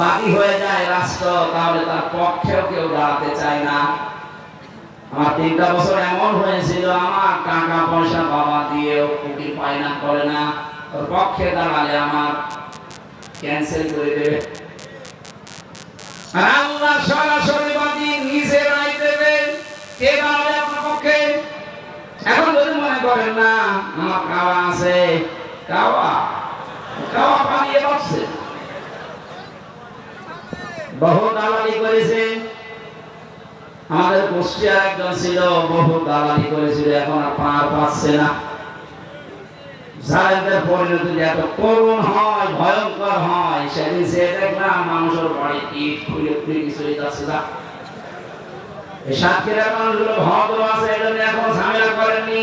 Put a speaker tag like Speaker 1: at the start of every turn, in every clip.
Speaker 1: বাদী হয়ে যায় রাষ্ট্র, তাহলে তার পক্ষেও কেউ দাঁড়াতে চায় না। আমার তিনটা বছর এমন হয়েছিল, আমার টাকা পয়সা বাবা দিয়েও কুটি ফাইনাল করে না। ওর পক্ষে দাঁড়ালে আমার ক্যান্সেল করে দেবে। আল্লাহ সরাসরি নিজে রায় দেবে। কে দাঁড়াবে আপনার পক্ষে? এখন যদি মনে করেন, না, আমার কাওয়া আছে। কাওয়া? কাওয়া বসছে বহু দালালি করেছে। আমাদের কুষ্টিয়ার একজন ছিল, বহু দালালি করেছিল, এখন আর পার পাচ্ছে না। জালেমদের পরিণতি এত করুণ হয়, ভয়ঙ্কর হয়, সেদিন সে দেখলাম মানুষের বাড়ি ইট খুলে খুলে চলে যাচ্ছে না এই সাতক্ষীরার মানুষগুলো ভদ্র আছে এই জন্য এখন ঝামেলা করেননি।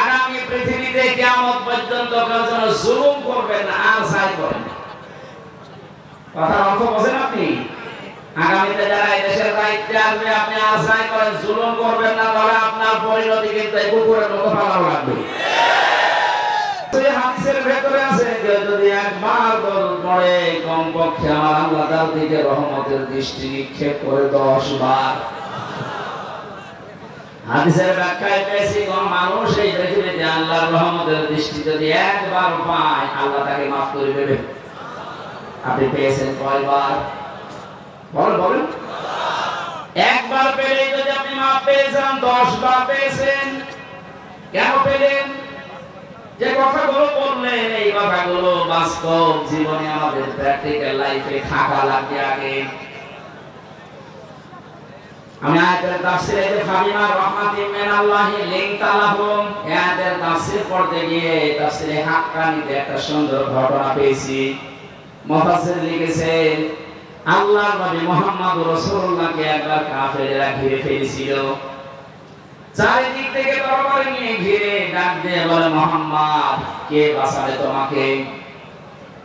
Speaker 1: আগামী পৃথিবীতে কিয়ামত পর্যন্ত জুলুম করবেন না, আর সাই। কথার অর্থ আপনি? আগামীতে যারা দেশের দায়িত্বে আসবে, আপনি আশাই করেন, জুলুম করবেন না তাহলে আপনার পরিণতি কিন্তু কুকুরের মতো লাগবে। আমার আল্লাহ দিকে রহমতের দৃষ্টি নিক্ষেপ করে দশ বার। হাদিসের ব্যাখ্যায় পেয়েছি, কোন মানুষ এই পৃথিবীতে আল্লাহর রহমতের দৃষ্টি যদি একবার পায়, আল্লাহ তাকে মাফ করে দেবে। আপনি পেয়েছেন কয়বার? বলেন বলেন। একবার পেলে যদি আপনি মাপ পেয়েছেন দশ বার পেয়েছেন, কেন পেলেন? যে কথাগুলো বললেন, এই কথাগুলো বাস্তব জীবনে আমাদের প্র্যাকটিক্যাল লাইফে থাকা লাগবে আগে। আমি আয়াতের তাফসিরে যে ফাবিমা রাহমাতিন মিনাল্লাহি লিনতা লাহুম। এই আয়াতের তাফসির পড়তে গিয়ে তাফসিরে হাক্কানিতে একটা সুন্দর ঘটনা পেয়েছি। মুফাসসির লিখেছেন আল্লাহর নবী মুহাম্মদ রাসূলুল্লাহকে একবার কাফেররা ঘিরে ফেলেছিল। চারিদিক থেকে তরবারি নিয়ে ঘিরে ডাক দিয়ে বলে, মোহাম্মদ, কে বাঁচাবে তোমাকে?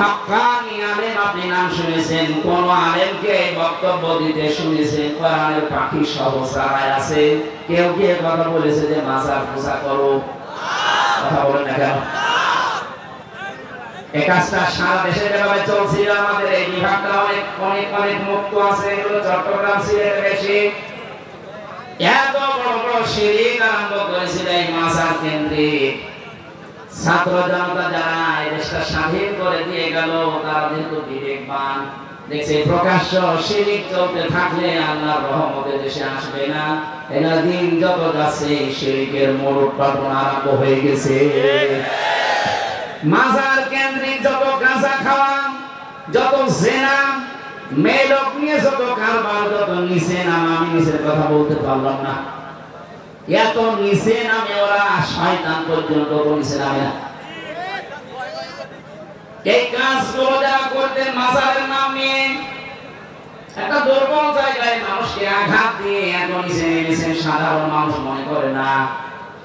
Speaker 1: হাক্কানি আলেম, আপনি নাম শুনেছেন, কোন আলেমকে বক্তব্য দিতে শুনেছেন, কোরআনের পাখি সহ সারায় আছে। কেউ কি কথা বলেছে যে মাজার পূজা করো? কথা বলেন না কেন? এই কাজটা সারা দেশে যেভাবে চলছিল, আমাদের এই বিভাগটা অনেক অনেক অনেক মুক্ত আছে, এগুলো চট্টগ্রাম সিলেটে বেশি। এত বড় বড় শিরিক আরম্ভ করেছিল এই মাজার কেন্দ্রিক ছাত্র জনতা যারা এই দেশটা স্বাধীন করে দিয়ে গেল, তারা যেহেতু বিবেকবান, দেখছে প্রকাশ্য চলতে থাকলে আল্লাহর রহমতে দেশে আসবে না। দিন যত যাচ্ছে শিরিকের উৎপাদন আরম্ভ হয়ে গেছে। মাজার কেন্দ্রিক যত গাঁজা খাওয়া যত জেনা মেয়েলোক নিয়ে যত কারবার, যত নিচে আমি নিচের কথা বলতে পারলাম না। এত নিচে নামে ওরা শয়তান পর্যন্ত নিচে নামে এই কাজগুলো যারা করতেন মাজারের নাম, একটা দুর্বল জায়গায় মানুষকে আঘাত দিয়ে এত নিচে নেমেছেন, সাধারণ মানুষ মনে করে না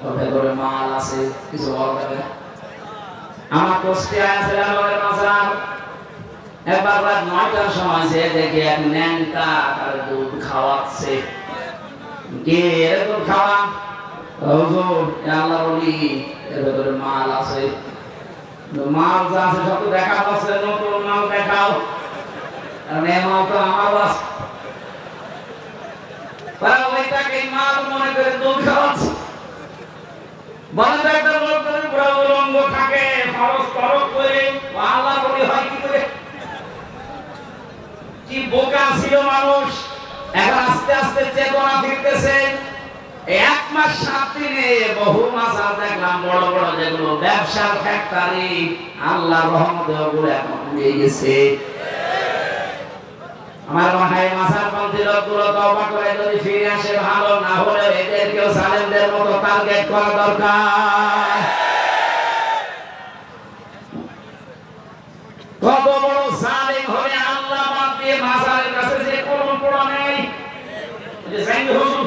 Speaker 1: ওর ভেতরে মাল আছে, কিছু বলবে না আমার পোস্টে আছে আমাদের মাজার। একবার রাত নয়টার সময় যে দেখে এক ন্যাংটা তার দুধ খাওয়াচ্ছে। কে এরকম খাওয়া? হুজুর, এ আল্লাহর ওলি এর ভেতরে মাল আছে। মাল যা আছে সব দেখা যাচ্ছে নতুন মাল দেখাও। কারণ এ মাল তো আমার বাস বলে কি বোকা ছিল মানুষ? আস্তে আস্তে এক মাস ব্যবসার আল্লাহ গেছে। আমার মাথায় মাসার পন্থী লোকগুলো যদি ফিরে আসে ভালো, না হলে এদেরকেও সালেমদের মতো টার্গেট করা দরকার কত বড় জালিম হবে আল্লাহ বাদ দিয়ে মাজারের কাছে যে কোনো পড়া নেই যে সাইন হুজুর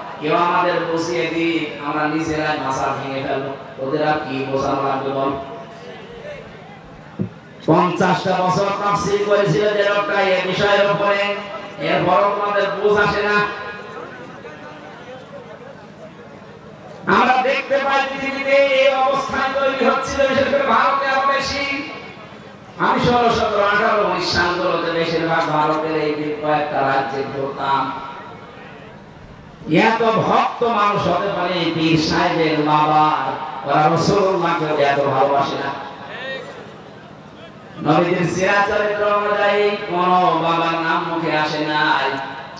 Speaker 1: কেউ আমাদের বসিয়ে দিই আমরা নিজেরাই মাজার ভেঙে ফেলব। ওদের আর কি বোঝানো লাগবে বল? পঞ্চাশটা বছর তাফসীর করেছিল যে এই বিষয়ের উপরে। এরপরও তোমাদের বুঝ আসে না। আমরা দেখতে পাই পৃথিবীতে এই তৈরি হচ্ছিল, বিশেষ করে ভারতে আরও বেশি। আমি ষোলো সতেরো আঠারো উনিশ বেশিরভাগ ভারতের এই কয়েকটা রাজ্যে এত ভক্ত মানুষ হতে পারে পীর সাহেবের বাবা। ওরা রসুল্লাহকে এত ভালোবাসে না। নবীদের অনুযায়ী কোন বাবার নাম মুখে আসে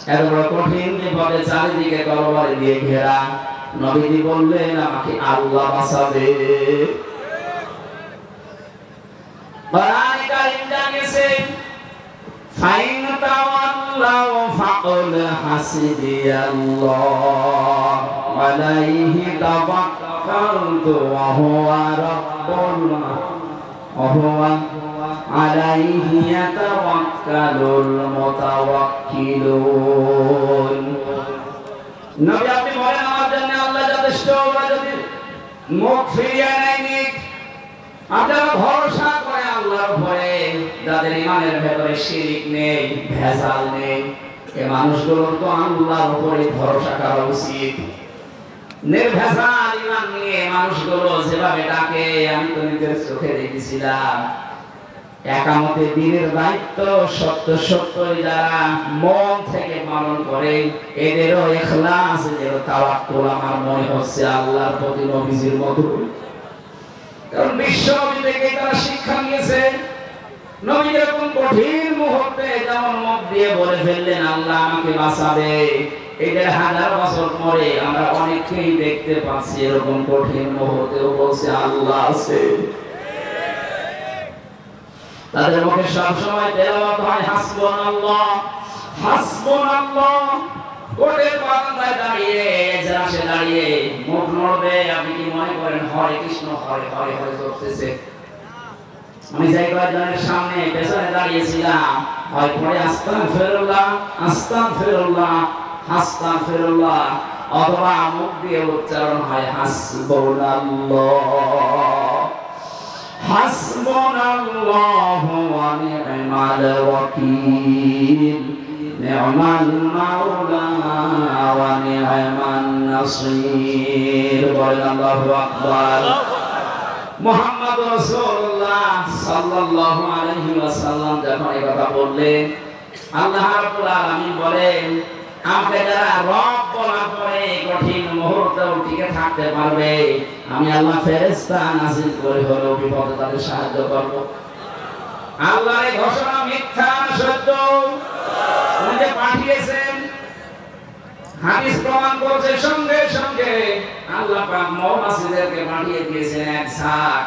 Speaker 1: এত বড় কঠিন বিপদে চারিদিকে তরবারি দিয়ে ঘেরা। বললেন, আমাকে আল্লাহ জানিয়েছে তাওয়াল্লাউ ফাকুল হাসবিয়াল্লাহ আলাইহি তাওয়াক্কালতু ওয়া হুয়া রাব্বুল ওয়া হুয়া আলাইহি ইয়াতাওয়াক্কালুল মুতাওয়াক্কিলুন। নবী, আপনি বলেন আমার জন্য আল্লাহ যথেষ্ট, ওরা যদি মুখ ফিরিয়ে নেয়নি আপনারা ভরসা করে আল্লাহর উপরে যাদের ইমানের ভেতরে শিরিক নেই, ভেজাল নেই, এ মানুষগুলোর তো আল্লাহর উপরে ভরসা করা উচিত। নির্ভেজাল ইমান নিয়ে মানুষগুলো যেভাবে ডাকে, আমি তো নিজের চোখে দেখেছিলাম। একামতে দিনের দায়িত্ব সত্য সত্যই যারা মন থেকে পালন করে, এদেরও এখলাস, এদেরও আমার মনে হচ্ছে আল্লাহর প্রতি নবীজির মতো কারণ বিশ্ব থেকে তারা শিক্ষা নিয়েছে নবী এরকম কঠিন মুহূর্তে যেমন মুখ দিয়ে বলে ফেললেন, আল্লাহ আমাকে বাঁচাবে। এদের হাজার বছর পরে আমরা অনেককেই দেখতে পাচ্ছি এরকম কঠিন মুহূর্তেও বলছে, আল্লাহ আছে। তাদের মুখে সবসময় তেলাওয়াত হয়, হাসবুনাল্লাহ হাসবুনাল্লাহ। কোটের বারান্দায় দাঁড়িয়ে এজলাসে দাঁড়িয়ে, মুখ নড়বে? আপনি কি মনে করেন, হরে কৃষ্ণ, হরে হরে হরে চলতেছে। আমি যাই কয়েকজনের সামনে পেছনে দাঁড়িয়েছিলাম। হয় পরে আস্তাম ফেরুল্লাহ আস্তাম ফেরুল্লাহ হাস্তান ফেরুল্লাহ। অথবা মুখ দিয়ে উচ্চারণ হয়, হাসবুনাল্লাহ। হাসবুনাল্লাহু ওয়া নি'মাল ওয়াকিল। মাওলা ওয়া নাসির। বলেন আল্লাহু আকবার। মোহাম্মদ রাসূলুল্লাহ সাল্লাল্লাহু আলাইহি ওয়াসাল্লাম যখন এই কথা বললেন, আল্লাহ রাব্বুল আলামিন বলেন আমাকে যারা রব বলার পরে কঠিন টিকে থাকতে পারবে, আমি আল্লাহ ফেরেশতা নাযিল করে বিপদে তাদের সাহায্য করব। আল্লাহর ঘোষণা মিথ্যা না সত্য? উনি যে পাঠিয়েছেন, হাদিস প্রমাণ করছে সঙ্গে সঙ্গে। আল্লাহ পাক মৌমাছিদেরকে পাঠিয়ে দিয়েছেন এক ঝাঁক।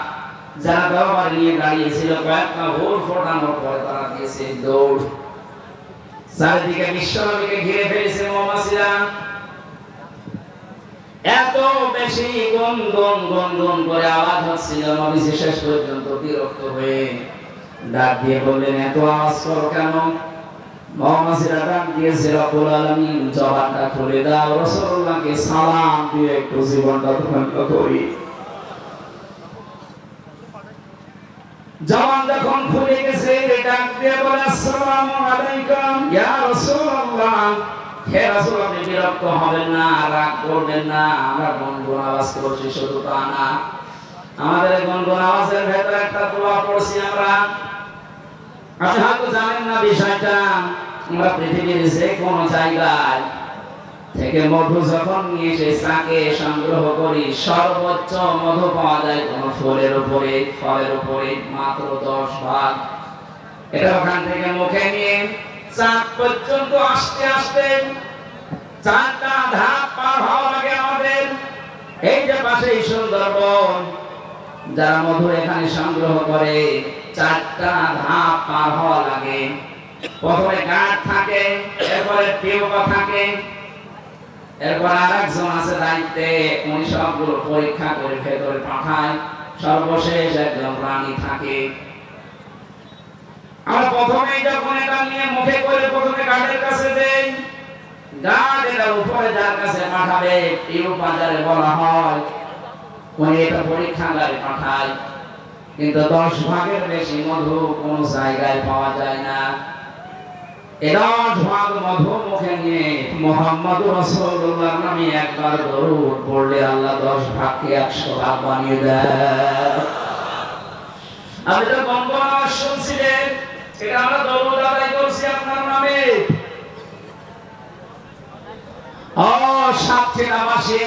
Speaker 1: যারা তরবারি নিয়ে দাঁড়িয়েছিল, কয়েকটা ভোর ফোটানোর পরে তারা দিয়েছে দৌড়। চারিদিকে বিশ্বনবীকে ঘিরে ফেলেছে মৌমাছিরা এত বেশি গন গন গন গন করে আওয়াজ হচ্ছিল নবীজি শেষ পর্যন্ত বিরক্ত হয়ে ডাক দিয়ে বললেন, এত আওয়াজ করো কেন? মৌমাছিরা বিরক্ত হবেন না, রাগ করবেন না। আমরা গুনগুন আওয়াজ করছি, শুধু তা না। আমাদের গুনগুন আওয়াজের ভেতরে একটা দোয়া পড়ছি আমরা। সর্বোচ্চ মধু পাওয়া যায় মাত্র দশ ভাগ। এটা ওখান থেকে মুখে নিয়ে চাক পর্যন্ত আসতে আসতে চারটা ধাপ পার হওয়া লাগে আমাদের। এই যে পাশে সুন্দরবন, যারা মধু এখানে সংগ্রহ করে চারটা ধাপ পার হওয়া লাগে। প্রথমে গাঁট থাকে, এরপরে টিউবা থাকে, এরপর আর একজন আছে দায়িত্বে, উনি সবগুলো পরীক্ষা করে ভেতরে পাঠায়। সর্বশেষ একজন প্রাণী থাকে। আমরা প্রথমেই যখন এটা নিয়ে মুখে করে প্রথমে গার্ডের কাছে দেই গার্ড এটার উপরে যার কাছে পাঠাবে টিউব বাজারে বলা হয়, উনি এটা পরীক্ষাগারে পাঠায়। কিন্তু দশ ভাগের বেশি মধু কোন জায়গায় পাওয়া যায় না। দশ ভাগ মধু মুখে নিয়ে মোহাম্মদ রসুল্লাহ নামে একবার পড়লে আল্লাহ দশ ভাগকে একশো ভাগ বানিয়ে দেয় তো বঙ্গনা শুনছিলেন এটা আমরা দরুদ আদায় করছি আপনার নামে। ও সাতক্ষীরাবাসী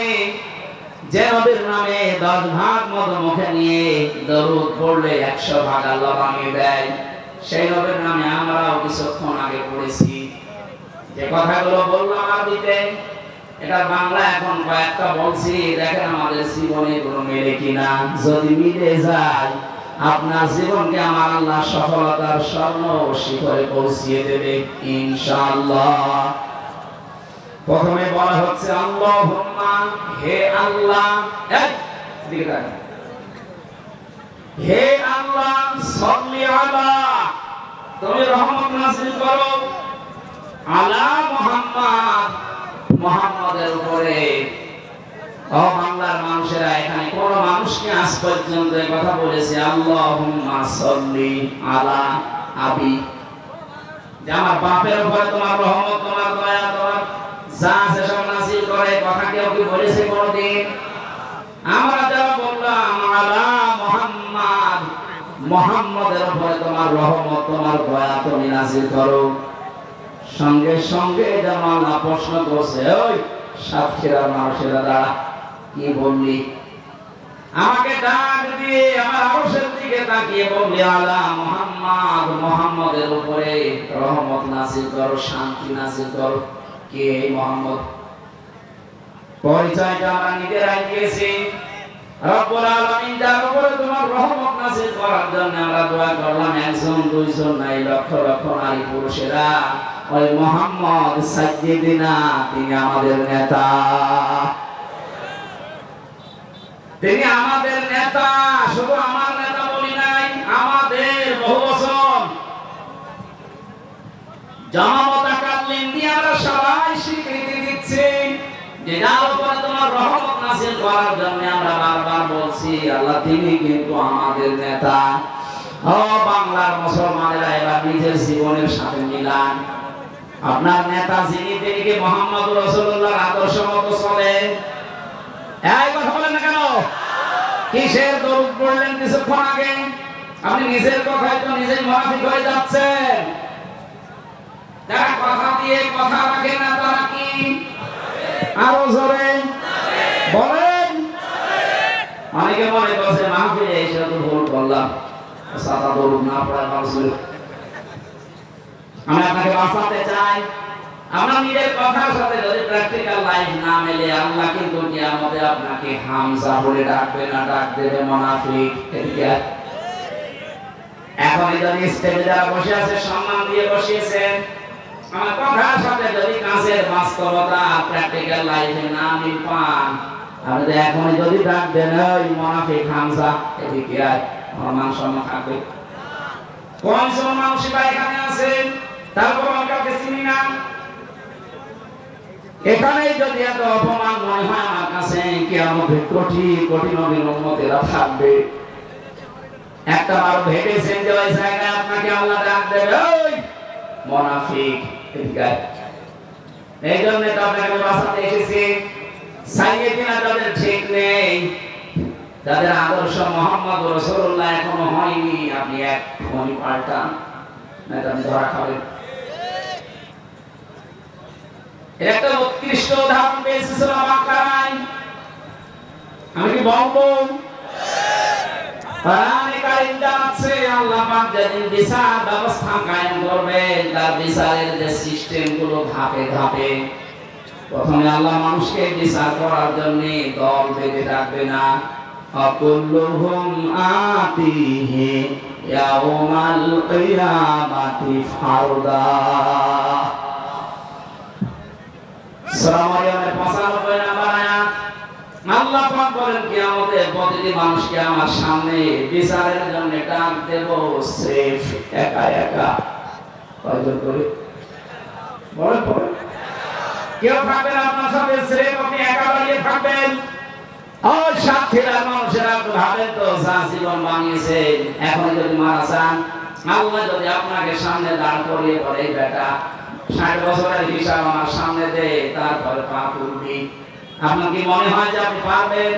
Speaker 1: যে নবীর নামে দশ ভাগ মতো মুখে নিয়ে দরুদ পড়লে একশো ভাগ আল্লাহ বানিয়ে দেয়। সেই নবীর নামে আমরাও কিছুক্ষণ আগে পড়েছি। যে কথাগুলো বললাম আরবিতে এটা বাংলা এখন কয়েকটা বলছি, দেখেন আমাদের জীবনে কোনো মেলে কিনা যদি মিলে যায়, আপনার জীবনকে আমার আল্লাহ সফলতার স্বর্ণ শিখরে পৌঁছিয়ে দেবে, ইনশাআল্লাহ। প্রথমে বলা হচ্ছে, আল্লাহুম্মা, হে আল্লাহ। হে আল্লাহ, সাল্লি আলা। তুমি রহমত করো। আলা মুহাম্মদ। মুহাম্মাদের উপরে। ও বাংলার মানুষেরা, এখানে কোন মানুষকে আজ পর্যন্ত কথা বলেছে, আল্লাহুম্মা সাল্লি আলা আবি। যে আমার বাপের উপরে তোমার রহমত, তোমার দয়া, তোমার তোমার রহমত, তোমার সঙ্গে সঙ্গে ওই মানুষেরা কি বললি? আমাকে ডাক দিয়ে আমার আরশের দিকে তাকিয়ে বললি, আলা মুহাম্মদ, মুহাম্মদের উপরে রহমত নাসিল করো, শান্তি নাসিল করো। কে এই মোহাম্মদ? পরিচয়টা আমরা নিজেরাই দিয়েছি রব্বুল আলামিন যার উপরে তোমার রহমত নাযিল করার জন্য আমরা দোয়া করলাম, একজন, দুইজন নাই লক্ষ লক্ষ নারী পুরুষেরা। ওই মোহাম্মদ সাজ্জিদিনা তিনি আমাদের নেতা। তিনি আমাদের নেতা, শুধু আমার নেতা বলি নাই, আমাদের বহু বছর জামাত করার জন্য আমরা বারবার বলছি, আল্লাহ তিনি কিন্তু আমাদের নেতা। ও বাংলার মুসলমানেরা, এবার নিজের জীবনের সাথে মিলান। আপনার নেতা যিনি মোহাম্মদ রসুল্লাহর আদর্শ মতো চলে এই কথা বলেন না কেন? কিসের দরুদ পড়লেন কিছুক্ষণ আগে? আপনি নিজের কথায় তো নিজেই হয়ে যাচ্ছেন। যারা কথা দিয়ে কথা রাখে না, তারা কি? আরও জোরে বলেন অনেকে মনে করছে মাহফিলে এসে তো ভুল করলাম সাদা দরুদ না পড়ার মানুষের আমি আপনাকে বাঁচাতে চাই। আমরা নিজের কথার সাথে যদি প্র্যাকটিক্যাল লাইফ না মেলে, আল্লাহ কিন্তু কিয়ামতে আপনাকে হামজা বলে ডাকবে না, ডাক দেবে এখন যদি স্টেজে যারা বসে আছে, সম্মান দিয়ে বসিয়েছেন। আমার কথার সাথে যদি কাজের বাস্তবতা প্র্যাকটিক্যাল লাইফে না মিল পান আপনি তো যদি ডাক দেন ওই মুনাফিক হামজা এদিকে আয় আমার মান সম্মান থাকবে। কোন সব মানুষই এখানে আছেন তারপর আমার কাউকে চিনি না। এখানেই যদি এত অপমান মনে হয় আমার কাছে কি আমাদের কোটি কোটি নবীর উম্মতেরা থাকবে। একটা বার ভেবেছেন যে ওই জায়গায় আপনাকে আল্লাহ ডাক দেবে, ওই মুনাফিক এই জন্য তো আপনাকে বাঁচাতে এসেছি। সাইয়েদিনা যাদের ঠিক নেই। যাদের আদর্শ মোহাম্মদ রসুল্লাহ এখনও হয়নি। আপনি এক খনি পাল্টান না ধরা একটা উৎকৃষ্ট উদাহরণ আমি কি বলব বিচার ব্যবস্থা কায়েম করবেন, তার বিচারের যে সিস্টেমগুলো ধাপে ধাপে প্রথমে আল্লাহ মানুষকে বিচার করার জন্য দল বেঁধে রাখবে না। অকুল্লুহুম আতিহি ইয়াউমাল কিয়ামাতি ফারদা। সূরা মারইয়ামের 95 নম্বর আয়াত। আল্লাহ পাক বলেন, কিয়ামতের প্রতিটি মানুষকে আমার সামনে বিচারের জন্য ডাক দেব, সেফ, একা একা। কয়জন করে? বলেন বলেন কেউ থাকবেন আপনার সাথে সেফ আপনি একা দাঁড়িয়ে থাকবেন। আর সাক্ষীরা মানুষেরা ভাবেন তো যা জীবন বানিয়েছে, এখন যদি মারা যান, আল্লাহ যদি আপনাকে সামনে দাঁড় করিয়ে পড়ে বেটা, ষাট বছরের হিসাব আমার সামনে দে, তারপরে পা তুলবি। আপনার কি মনে হয় যে আপনি পারবেন?